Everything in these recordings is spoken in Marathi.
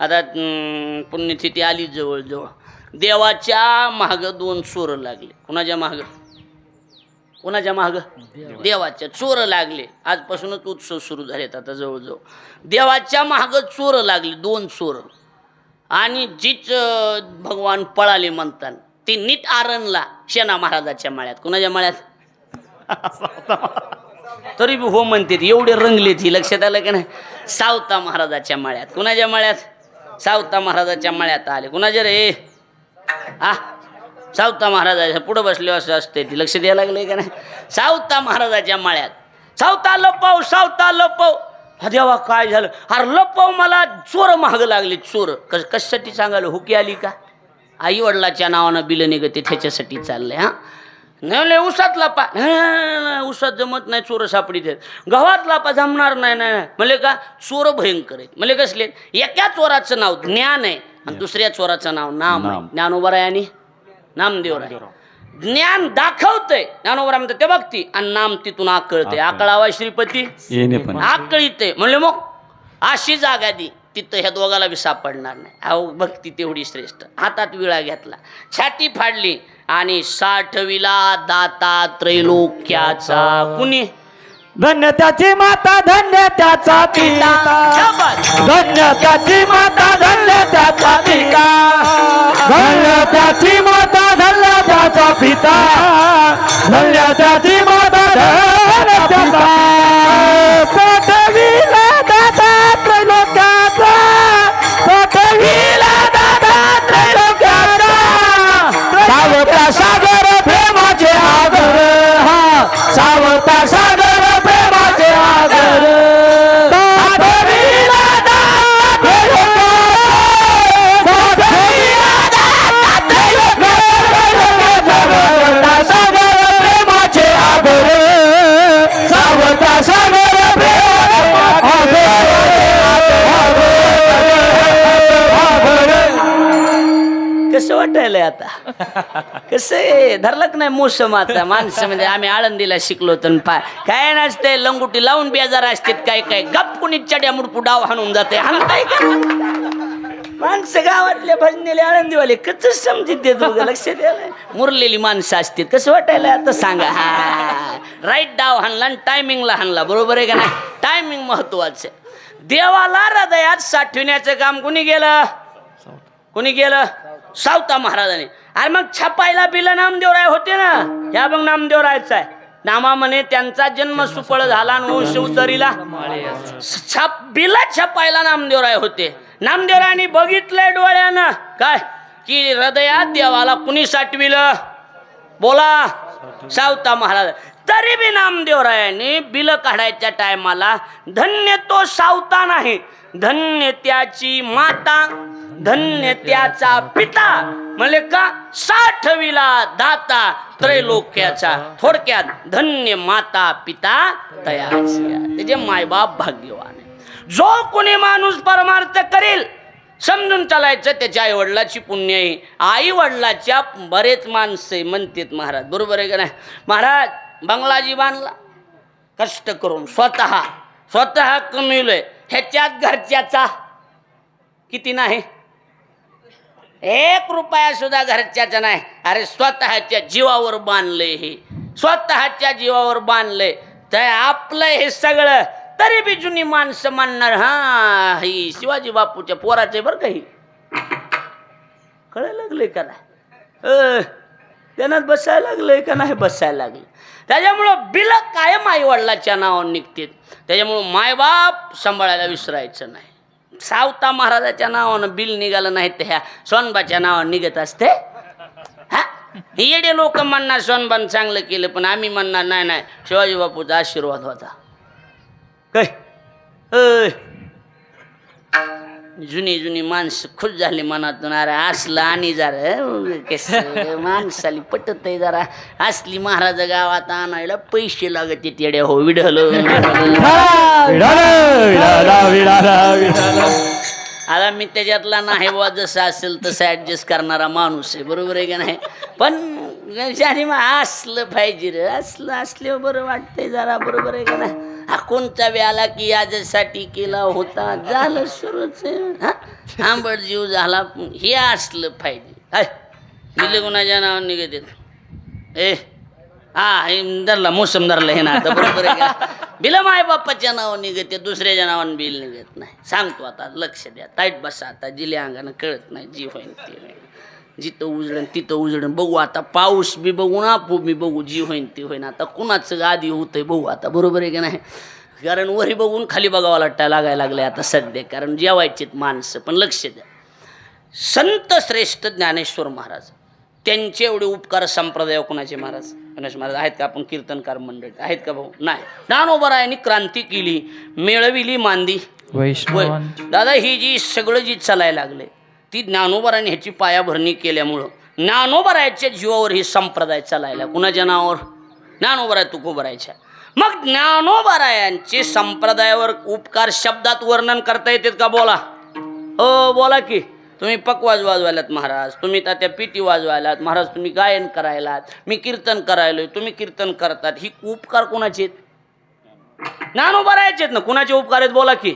आता पुण्यतिथी आली जवळजवळ. देवाच्या माग दोन चोर लागले. कुणाच्या माग? कुणाच्या माग? देवाच्या. चोर लागले. आजपासूनच उत्सव सुरू झालेत आता जवळजवळ. देवाच्या माग चोर लागले दोन चोर. आणि जीच भगवान पळाले म्हणतात ते नीट आरणला शेणा महाराजाच्या माळ्यात. कुणाच्या माळ्यात? तरी बी हो म्हणते एवढे रंगले ती लक्षात आलं की नाही? सावता महाराजाच्या माळ्यात. कुणाच्या माळ्यात? सावता महाराजाच्या माळ्यात आले. कुणाचे रे? आ सावता महाराजाच्या पुढं बसले असं असते ती. लक्ष द्यायला लागले का नाही? सावता महाराजाच्या माळ्यात. सावता लपव सावता लपव. देवा काय झालं? अरे लपव मला चोर महाग लागले चोर. कस कशासाठी सांगायला? हुकी आली का? आई वडिलाच्या नावानं बिलं निघते त्याच्यासाठी चाललंय हा? नाही उसात लापा. नाही, उसात जमत नाही चोर सापडीत आहेत. गव्हात लापा जमणार नाही नाही. म्हणले का चोर भयंकर आहेत. म्हणले कसले एका चोराचं नाव ज्ञान आहे आणि दुसऱ्या चोराचं नाव नाम आहे. ज्ञानोबर आहे आणि नामदेव आहे ज्ञान दाखवतंय. ज्ञानोबर म्हणतात ते बघती आणि नाम तिथून आकळते आकळावा श्रीपती? आकळीत म्हणले मग अशी जागा दी तिथं ह्या दोघाला बी सापडणार नाही. अहो भक्ती तेवढी श्रेष्ठ. हातात विळा घेतला. छाती फाडली. आणि साठविला दाता त्रैलोक्याचा. कुणी? धन्य त्याची माता धन्य त्याचा पिता. धन्य त्याची माता धन्य त्याचा पिता. धन्य त्याची माता धन्य त्याचा पिता. धन्य त्याची माता धन्य त्याचा पाठविला आता. कसं आहे नाही मोसम आता. माणसं म्हणजे आम्ही आळंदीला शिकलो तर पा काय नसते लंगुटी लावून बेजार असतात काय काय. गप कुणी चड्या मुडपू डाव हाणून जाते. हाणताय का? माणसं गावातले भजनेले आळंदीवाले कच समजित देत लक्ष द्यायला मुरलेली माणसं असतील कसं वाटायला आता सांगा? हा. राईट डाव हाणला आणि टायमिंगला हाणला. बरोबर आहे का नाही? टायमिंग महत्वाचं देवाला हृदयात साठविण्याचं काम कुणी गेलं कोणी गेलं सावता महाराजांनी. अरे मग छापायला बिला नामदेवराय होते ना? ह्या मग नामदेवरायचा आहे नामा म्हणे त्यांचा जन्म सुफळ झाला आणि शिवसरीला. छाप बिला छापायला नामदेवराय होते. नामदेवरायने बघितलंय डोळ्यानं. काय? की हृदयात देवाला कुणी साठविलं? बोला. सावता महाराज. तरी बी नामदेवरायाने बिल काढायच्या टायमाला धन्य तो सावता नाही. धन्य त्याची माता धन्य त्याचा पिता म्हणले का साठविला दाता त्रैलोक्याचा थोडक्यात धन्य माता पिता तयाच्या त्याचे मायबाप भाग्यवान आहे जो कोणी माणूस परमार्थ करेल समजून चालायचं त्याच्या आई वडिलाची पुण्य आहे. आई वडिलाच्या बरेच माणसे म्हणतात महाराज. बरोबर आहे का नाही? महाराज बंगलाजी बांधला. कष्ट करून स्वतः स्वतः कमविलोय. ह्याच्यात घरच्याचा किती नाही? एक रुपया सुद्धा घरच्याचा नाही. अरे स्वतःच्या जीवावर बांधले हे. स्वतःच्या जीवावर बांधलंय तर आपलं हे सगळं तरी बी जुनी माणसं मानणार. हा ही शिवाजी बापूच्या पोराचे बरं काही कळायला लागले का नाही? अ, त्यांना बसायला लागलंय का नाही? बसायला लागलं. त्याच्यामुळं बिल कायम आई वडिलाच्या नावावर निघते त्याच्यामुळं मायबाप सांभाळायला विसरायचं नाही. सावता महाराजाच्या नावानं बिल निघालं नाही तर ह्या सोनबाच्या नावानं निघत असते. हा? येडे लोक म्हणणार सोनबान चांगलं केलं पण आम्ही म्हणणार नाही नाही शिवाजी बापूचा आशीर्वाद होता. काय? जुनी जुनी माणसं खुश झाली मनातून. अरे असलं आणि जरा कस माणसाली पटत आहे जरा. असली महाराज गावात आणायला पैसे लागत आहेत येड्या हो विढल आता मी त्याच्यातला नाही बुवा जसं असेल तसं ॲडजस्ट करणारा माणूस आहे. बरोबर आहे का नाही? पण म्हणजे मग असलं पाहिजे रे असलं असल्यावर बरं वाटतंय जरा बरोबर आहे का नाही? हा व्याला आला की याच्यासाठी केला होता. झालं सुरूच. आंबट जीव झाला. हे असलं पाहिजे. हाय. दिले कुणाच्या नावाने निघत? ए हा हे धरला मोसम धरला हे ना आता बरोबर आहे बिल माय बाप्पाच्या नावाने निघते दुसऱ्याच्या नावाने बिल निघत नाही. सांगतो आता लक्ष द्या. टाईट बसा आता जिले अंगानं कळत नाही जी होईन ती होईन जिथं उजडन तिथं उजडन बघू आता पाऊस बी बघू ना आपू बी बघू जी होईन ती होईन. आता कुणाचं आधी होतंय बघू आता बरोबर आहे की नाही? कारण वरी बघून खाली बघावं लागता लागायला लागले आता सध्या. कारण जेवायचेत माणसं पण लक्ष द्या. संत श्रेष्ठ ज्ञानेश्वर महाराज त्यांचे एवढे उपकार संप्रदाय कुणाचे महाराज? गणेश महाराज? आहेत का आपण कीर्तनकार मंडळ? आहेत का भाऊ? नाही. ज्ञानोबरायांनी क्रांती केली मिळविली मांदी. होय. दादा ही जी सगळं जी चालायला लागले ती ज्ञानोबराने ह्याची पायाभरणी केल्यामुळं ज्ञानोबरायाच्या जीवावर ही संप्रदाय चालायला कुणाच्या नावावर? ज्ञानोबराय तुकोबरायच्या मग ज्ञानोबरायांचे संप्रदायावर उपकार शब्दात वर्णन करता येतात का? बोला. हो बोला की. तुम्ही पकवाज वाजवायलात महाराज. तुम्ही त्या त्या पिटी वाजवायलात. महाराज तुम्ही गायन करायलात. मी कीर्तन करायलो तुम्ही कीर्तन करतात. ही उपकार कोणाचे आहेत? ज्ञानोबरायचे आहेत ना. कुणाचे उपकार आहेत? बोला की.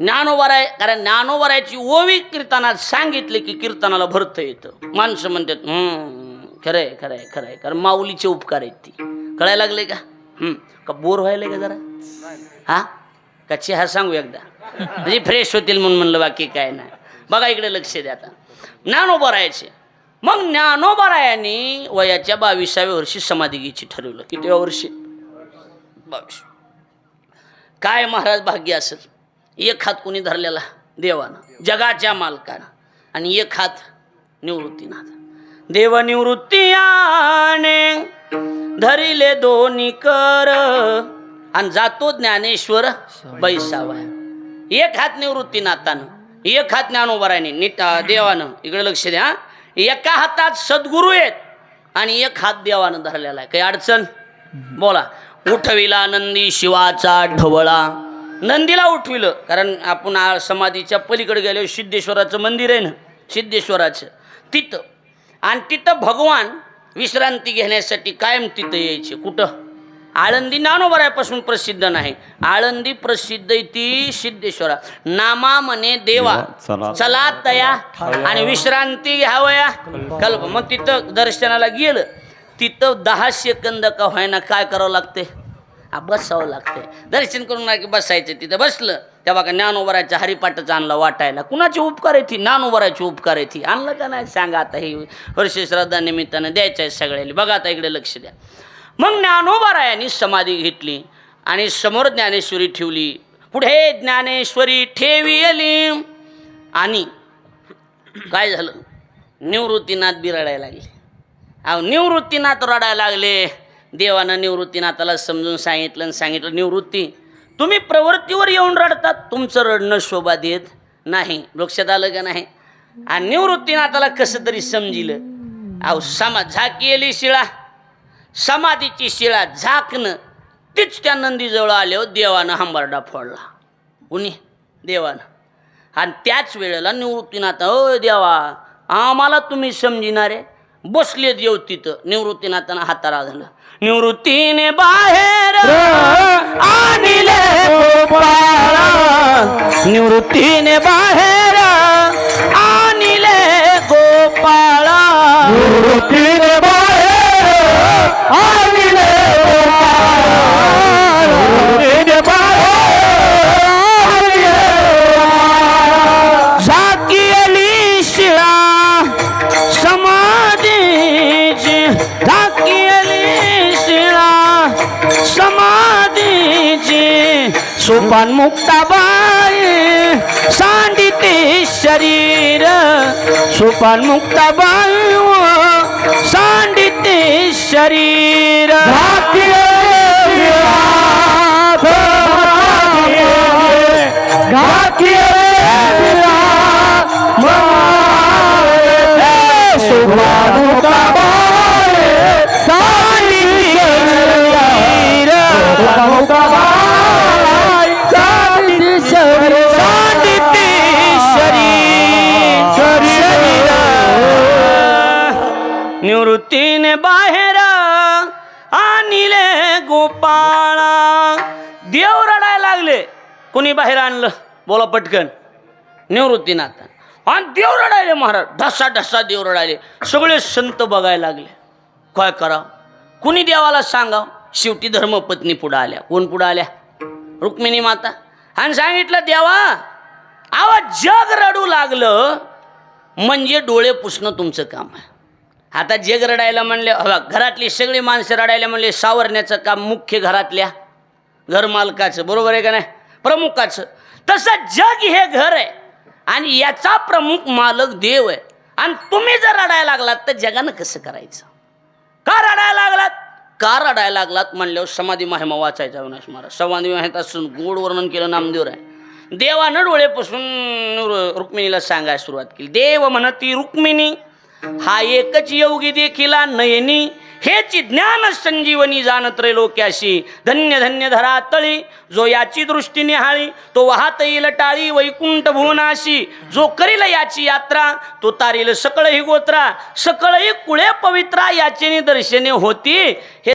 ज्ञानोबराय कारण ज्ञानोबरायची ओवी कीर्तनात सांगितले की कीर्तनाला भरतं येतं. माणसं म्हणतात "हम्म, खरंय खरंय खरंय. कारण माऊलीचे उपकार आहेत ती. कळायला लागले का? हम्म, का बोर व्हायला का जरा? हा? का हा सांगू एकदा? म्हणजे फ्रेश होतील म्हणून म्हणलं बाकी काय नाही. बघा इकडे लक्ष द्या आता. ज्ञानोबरायाचे मग ज्ञानोबरायाने वयाच्या बावीसाव्या वर्षी समाधी ठरवलं. किती वर्षी? बावीस. काय महाराज भाग्य असेल? एक हात कोणी धरलेला? देवानं. जगाच्या मालकानं. आणि एक हात निवृत्तीनाथ. देवनिवृत्ती निवृत्तीयाने धरिले दोन्ही कर. आणि जातो ज्ञानेश्वर बैसावा एक हात निवृत्तीनाथानं एक हात ज्ञानोबराने नीट देवानं. इकडे लक्ष द्या एका हातात सद्गुरू आहेत आणि एक हात देवानं धरलेला आहे. काही अडचण? बोला. उठविला नंदी शिवाचा ढवळा. नंदीला उठविलं. कारण आपण समाधीच्या पलीकडे गेलो सिद्धेश्वराचं मंदिर आहे ना सिद्धेश्वराचं. तिथं. आणि तिथं भगवान विश्रांती घेण्यासाठी कायम तिथं यायचे. कुठं? आळंदी ज्ञानोबरायापासून प्रसिद्ध नाही. आळंदी प्रसिद्ध ती सिद्धेश्वरा. नामा म्हणे देवा. चला. तया. आणि विश्रांती घ्यावया. कल्प. मग तिथं दर्शनाला गेलं. तिथं दहा सेकंद का व्हायना काय करावं लागते हा बसावं लागतंय. दर्शन करून की बसायचं तिथं बसलं. तेव्हा का ज्ञानोबराच्या हरिपाठाचा आणला वाटायला. कुणाचे उपकार आहे ती? उभारायची उपकार आहे ती. आणलं का नाही? सांगा आता हे वर्ष श्रद्धा निमित्तानं द्यायचं आहे सगळ्याला. बघा आता इकडे लक्ष द्या. मग ज्ञानोबरायांनी समाधी घेतली आणि समोर ज्ञानेश्वरी ठेवली. पुढे ज्ञानेश्वरी ठेविली आणि काय झालं? निवृत्तीनाथ बिरडायला लागले. अहो निवृत्तीनाथ रडायला लागले. देवानं निवृत्तीनाथाला समजून सांगितलं आणि सांगितलं निवृत्ती. तुम्ही प्रवृत्तीवर येऊन रडतात. तुमचं रडणं शोभा देत नाही. लक्षात आलं का नाही? आणि निवृत्तीनाथाला कसं तरी समजिलं. अहो समा झाकी शिळा. समाधीची शिळा झाकणं. तीच त्या नंदीजवळ आल्यावर देवानं हंबरडा फोडला. कुणी? देवानं. आणि त्याच वेळेला निवृत्तीनाथ ओ देवा आम्हाला तुम्ही समजिणारे. बसले देव तिथं. निवृत्तीनाथानं हाताळा झालं निवृत्तीने बाहेर आणले गोपाळा निवृत्तीने बाहेर आणले गोपाळा निवृत्तीने सोपान मुक्ताबाई सांडिते शरीर. सोपान मुक्ताबाई सांडिते शरीर. मूर्तीने बाहेर आणले गोपाळा. देव रडायला लागले. कुणी बाहेर आणलं? बोला पटकन. निवृत्तीनाथ आणि देव रडायले महाराज. ढसा ढसा देव रडायले. सगळे संत बघायला लागले. काय करावं? कुणी देवाला सांगाव? शेवटी धर्मपत्नी पुढं आल्या. कोण पुढं आल्या? रुक्मिणी माता. आणि सांगितलं देवा आवाज जग रडू लागलं म्हणजे डोळे पुसणं तुमचं काम आहे. आता जग रडायला म्हणले घरातली सगळी माणसं रडायला म्हणले सावरण्याचं काम मुख्य घरातल्या घरमालकाचं बरोबर आहे का नाही? प्रमुखाचं. तसं जग हे घर आहे आणि याचा प्रमुख मालक देव आहे. आणि तुम्ही जर रडायला लागलात तर जगानं कसं करायचं? का रडायला लागलात? का रडायला लागलात म्हणल्यावर समाधी महिमा वाचायचा विनाश महाराज. समाधी असून गोड वर्णन केलं नामदेव आहे देवानं डोळेपासून रुक्मिणीला सांगायला सुरुवात केली. देव म्हणती रुक्मिणी हा एकच योगी देखिला नयनी हेच ज्ञान संजीवनी जाण त्रैलोक्याशी धन्य धन्य धरा तळी जो याची दृष्टी निहाळी तो वाहत येईल टाळी वैकुंठ भुवनाशी. जो करील याची यात्रा तो तारील सकळही गोत्रा सकळही कुळे पवित्रा याचे दर्शने होती. हे